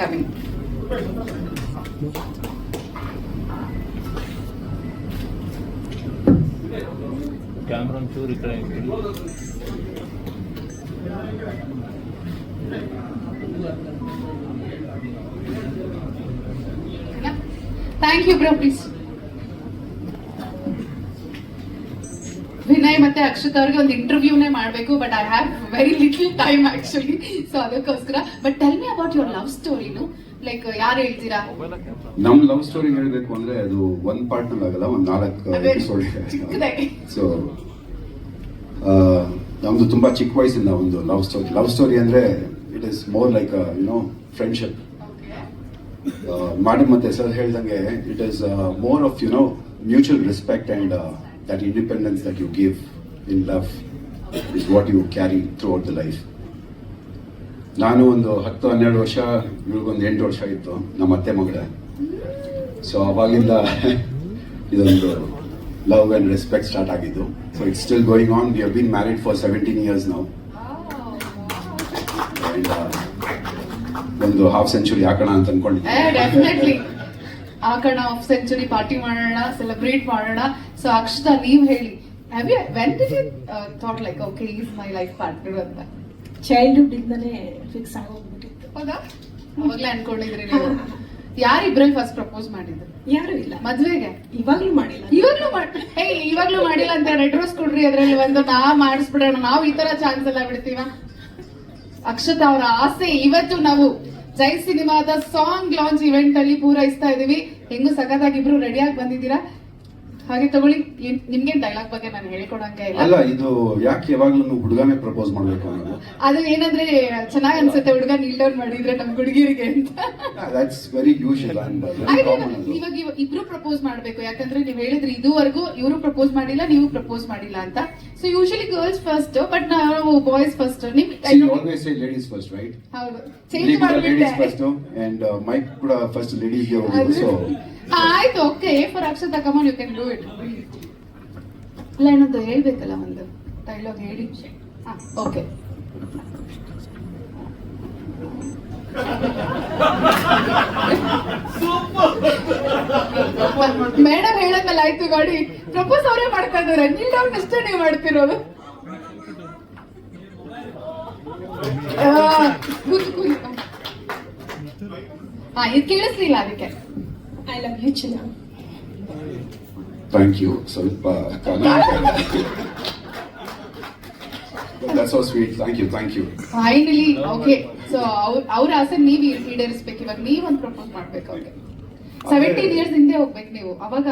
Coming camera ಒಂಚೂರು ಈ ಕಡೆ ಇಡಿ. ಥ್ಯಾಂಕ್ ಯು ವಿನಯ್ ಮತ್ತೆ ಅಕ್ಷತ್ ಅವ್ರಿಗೆ ಒಂದು ಇಂಟರ್ವ್ಯೂನೇ ಮಾಡಬೇಕು but I have very little time actually so ಅದಕ್ಕೋಸ್ಕರ but tell me about your love ಸ್ಟೋರಿನು like ಯಾರು ಹೇಳ್ತೀರಾ? ನಮ್ ಲವ್ ಸ್ಟೋರಿ ಹೇಳ್ಬೇಕು ಅಂದ್ರೆ ಅದು ಒಂದ್ ಪಾರ್ಟ್ನಲ್ಲಿ ಆಗಲ್ಲ ಒಂದ್ ನಾಲ್ಕು ಎಪಿಸೋಡ್ ಸೊ ನಮ್ದು ತುಂಬಾ ಚಿಕ್ಕ ವಯಸ್ಸಿಂದ ಒಂದು ಲವ್ ಸ್ಟೋರಿ ಲವ್ ಸ್ಟೋರಿ ಅಂದ್ರೆ it is more like you know friendship ಮಾಡಿ ಮತ್ತೆ ಸರ್ ಹೇಳ್ದಂಗೆ it is more of you know mutual respect and that independence that you give in love is what you carry throughout the life ನಾನು ಒಂದು ಹತ್ತು, ಹನ್ನೆರಡು ವರ್ಷ, ಇವ್ರಿಗೊಂದು ಎಂಟು ವರ್ಷ ಇತ್ತು, ನಮ್ಮ ಅತ್ತೆ ಮಗಳ. ಸೊ ಅವಾಗಿಂದ ಇದೊಂದು ಲವ್ ಅಂಡ್ ರೆಸ್ಪೆಕ್ಟ್ ಸ್ಟಾರ್ಟ್ ಆಗಿದ್ದು. So it's still going on we have been married for seventeen years ನಾವು ಒಂದು ಹಾಫ್ ಸೆಂಚುರಿ ಹಾಕೋಣ ಅಂತ ಅನ್ಕೊಂಡಿದ್ದೆ ಹಾಕೋಣ ಆಫ್ ಸೆಂಚುರಿ ಪಾರ್ಟಿ ಮಾಡೋಣ ಸೆಲೆಬ್ರೇಟ್ ಮಾಡೋಣ. ಸೊ ಅಕ್ಷತಾ ನೀವ್ ಹೇಳಿ. Have you when did you thought like okay is my life partner ಅಂತ? ಚೈಲ್ಡ್ಹುಡ್ ಇಂದನೇ ಫಿಕ್ಸ್ ಆಗೋಗ್ಬಿಟ್ಟಿತ್ತು. ಹೌದಾ? ಅವಾಗ್ಲೇ ಅನ್ಕೊಂಡಿದ್ರಿ ನೀವು. ಯಾರಿಬ್ರಲ್ಲಿ ಫಸ್ಟ್ ಪ್ರಪೋಸ್ ಮಾಡಿದ್ರು ಯಾರು ಇಲ್ಲ. ಮದ್ವೆಗೆ? ಇವಾಗ್ಲೂ ಮಾಡಿಲ್ಲ. ಇವಾಗ್ಲೂ ಮಾಡಿ ಏ ಇವಾಗ್ಲೂ ಮಾಡಿಲ್ಲ ಅಂತ ರೆಡ್ ರೋಸ್ ಕೊಡ್ರಿ ಅದ್ರಲ್ಲಿ ಒಂದು. ನಾ ಮಾಡಿಸ್ಬಿಡೋಣ. ನಾವು ಈ ತರ ಚಾನ್ಸ್ ಎಲ್ಲ ಬಿಡ್ತೀವ? ಅಕ್ಷತಾ ಅವರ ಆಸೆ ಇವತ್ತು ನಾವು. ಜೈ ಸಿನಿಮಾದ ಸಾಂಗ್ ಲಾಂಚ್ ಇವೆಂಟ್ ಅಲ್ಲಿ ಪೂರೈಸ್ತಾ ಇದೀವಿ ಹೆಂಗು ಸಖತ್ತಾಗಿ ಇಬ್ರು ರೆಡಿಯಾಗಿ ಬಂದಿದ್ದೀರಾ? ಹಾಗೆ ತಗೊಳ್ಳಿ ನಿಮ್ಗೆ ಡೈಲಾಗ್ ಬಗ್ಗೆ ನಾನು ಹೇಳ್ಕೊಡಂಗೆ ಇಲ್ಲ. ಅಲ್ಲ ಇದು ಯಾಕೆ ಯಾವಾಗ್ಲೂ ಹುಡುಗನೇ ಪ್ರಪೋಸ್ ಮಾಡ್ಬೇಕು ಅನ್ನೋದು? ಅದು ಏನಂದ್ರೆ ಚೆನ್ನಾಗ್ ಅನ್ಸುತ್ತೆ ಹುಡುಗ ನೀಲ್ ಡೌನ್ ಮಾಡಿದ್ರೆ ನಮ್ ಹುಡುಗಿರಿಗೆ ಅಂತ. ದಟ್ಸ್ ವೆರಿ ಯೂಶಲ್ ಕಾಮನ್ ಇವಾಗ ಇವ- ಇಬ್ರು ಪ್ರಪೋಸ್ ಮಾಡ್ಬೇಕು. ಯಾಕಂದ್ರೆ ನೀವ್ ಹೇಳಿದ್ರಿ ಇದುವರೆಗೂ ಇವರು ಪ್ರಪೋಸ್ ಮಾಡಿಲ್ಲ ನೀವು ಪ್ರಪೋಸ್ ಮಾಡಿಲ್ಲ ಅಂತ. So usually girls first but ನಾವು ಬಾಯ್ಸ್ ಫಸ್ಟ್ ನಿಮ್ always say ladies first right ಹೌದು. ಚೇಂಜ್ ಲೇಡೀಸ್ ಮಾಡ್ಬಿಟ್ಟೆ. ಫಸ್ಟ್ ಅಂಡ್ ಮೈಕ್ ಕೂಡ ಫಸ್ಟ್ ಲೇಡೀಸ್ಗೆ ಹೋಗೋದು ಸೊ ಆಯ್ತು okay for Akshata come on you can do it ಇಲ್ಲ ಏನಂತ ಹೇಳ್ಬೇಕಲ್ಲ ಒಂದು ಡೈಲಾಗ್ ಹೇಳಿ. ಓಕೆ ಮೇಡಮ್ ಹೇಳಕ್ಕಲ್ಲ, ಆಯ್ತು ಗಾಡಿ ಪ್ರಪೋಸ್ ಅವರೇ ಮಾಡ್ತಾ ಇದಾರೆ ನೀಲ್ ಡೌನ್ ನೀವು ಮಾಡ್ತಿರೋದು. ಹಾ, ಇದು ಕೇಳಿಸ್ಲಿಲ್ಲ ಅದಕ್ಕೆ. ಐ ಲವ್ ಯು ಚಿನ್ನ ಥ್ಯಾಂಕ್ ಯು ಸ್ವಲ್ಪ that's so sweet thank you thank you finally okay so ಅವ್ರ ಆಸೆ ನೀವ್ ಈಡೇರಿಸ್ಬೇಕು ಇವಾಗ ನೀವ್ ಒಂದ್ ಪ್ರಪೋಸ್ ಮಾಡ್ಬೇಕು ಅವ್ರಿಗೆ ಸೆವೆಂಟೀನ್ ಇಯರ್ಸ್ ಹಿಂದೆ ಹೋಗ್ಬೇಕು ನೀವು. ಅವಾಗ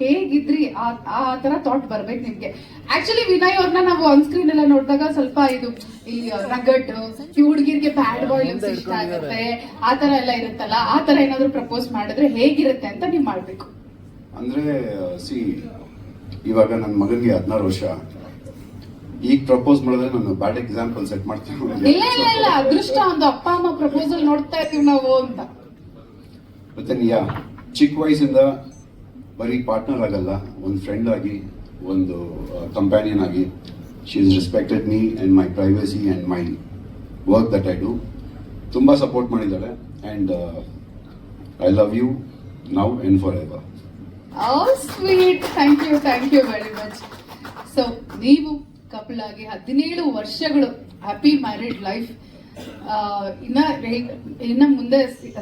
ಹೇಗಿದ್ರಿ? ಆ ಆ ತರ ಥಾಟ್ ಬರ್ಬೇಕು ನಿಮ್ಗೆ. ಆಕ್ಚುಲಿ ವಿನಯ್ ಅವ್ರನ್ನ ನಾವು ಆನ್ ಸ್ಕ್ರೀನ್ ಎಲ್ಲ ನೋಡಿದಾಗ ಸ್ವಲ್ಪ ಇದು ಈ ರಗಟ್ ಈ ಹುಡುಗಿರ್ಗೆ ಬ್ಯಾಡ್ ಬಾಯ್ ಇಷ್ಟ ಆಗುತ್ತೆ. ಆ ತರ ಎಲ್ಲ ಇರುತ್ತಲ್ಲ ಆ ತರ ಏನಾದ್ರು ಪ್ರಪೋಸ್ ಮಾಡಿದ್ರೆ ಹೇಗಿರುತ್ತೆ ಅಂತ ನೀವು ಮಾಡ್ಬೇಕು. ಅಂದ್ರೆ ಸಿ ಇವಾಗ ನನ್ನ ಮಗನಿಗೆ ಹದಿನಾರು ವರ್ಷ. ಈಗ ಪ್ರಪೋಸ್ ಮಾಡಿದ್ರೆ ನಾನು ಬ್ಯಾಡ್ ಎಕ್ಸಾಂಪಲ್ ಸೆಟ್ ಮಾಡ್ತೀನಿ. ಇಲ್ಲ ಇಲ್ಲ ಇಲ್ಲ ಅದೃಷ್ಟ ಒಂದು ಅಪ್ಪ ಅಮ್ಮ ಪ್ರಪೋಸಲ್ ನೋಡ್ತಾ ಇದೀವಿ ನಾವು ಅಂತ. ಮತ್ತೆ ಯಾ ಚಿಕ್ಕ ವಯಸ್ಸಿಂದ ಬರೀ ಪಾರ್ಟ್ನರ್ ಆಗಲ್ಲ, ಒಂದು ಫ್ರೆಂಡ್ ಆಗಿ, ಒಂದು ಕಂಪ್ಯಾನಿಯನ್ ಆಗಿ she is respected me and my privacy and my work that I do ತುಂಬ ಸಪೋರ್ಟ್ ಮಾಡಿದ್ದಾಳೆ and I love you now and for ever sweet thank you thank you very much so ನೀವು couple ಆಗಿ ಹದಿನೇಳು ವರ್ಷಗಳು happy married life ಇನ್ನ ಇನ್ನ ಮುಂದೆ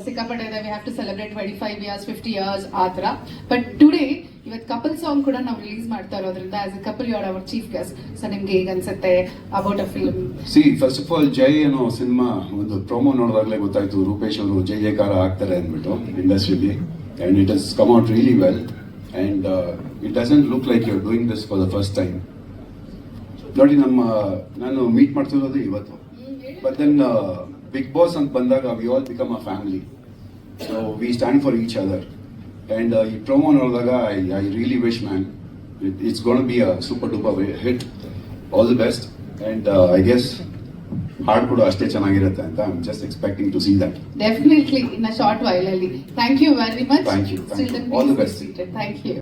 ಸಿಕ್ಕಾಪಟ್ಟೆ ಇದೆ. We have to celebrate twenty five years fifty years ಆ ಥರ. ಬಟ್ ಟುಡೇ ಇವತ್ತು ಕಪಲ್ ಸಾಂಗ್ ಕೂಡ ನಾವು ರಿಲೀಸ್ ಮಾಡ್ತಾ ಇರೋದ್ರಿಂದ as a couple your our chief guest so ನಿಮ್ಗೆ ಈಗ ಅನ್ಸುತ್ತೆ about a film see first of all Jai ಅನ್ನೋ ಸಿನಿಮಾ ಒಂದು ಪ್ರೊಮೋ ನೋಡಿದಾಗಲೇ ಗೊತ್ತಾಯ್ತು. ರೂಪೇಶ್ ಅವರು ಜೈ ಜಯಕಾರ ಆಗ್ತಾರೆ ಅಂದ್ಬಿಟ್ಟು industrially and it has come out really well and it doesn't look like you doing this for the first time ನೋಡಿ, ನಮ್ಮ, ನಾನು ಮೀಟ್ ಮಾಡ್ತಿರೋದು ಇವತ್ತು. ಬಟ್ ದೆನ್ ಬಿಗ್ ಬಾಸ್ ಅಂತ ಬಂದಾಗ we all become a family so we stand for each other and ಈ promo ನೋಡಿದಾಗ I I really wish man it's gonna be a super duper hit all the best and I guess ಹಾಡ್ ಕೂಡ ಅಷ್ಟೇ ಚೆನ್ನಾಗಿರುತ್ತೆ ಅಂತ I just expecting to see that definitely in a short while ಅಲ್ಲಿ. Thank you very much Thank you, thank you. All the best. Thank you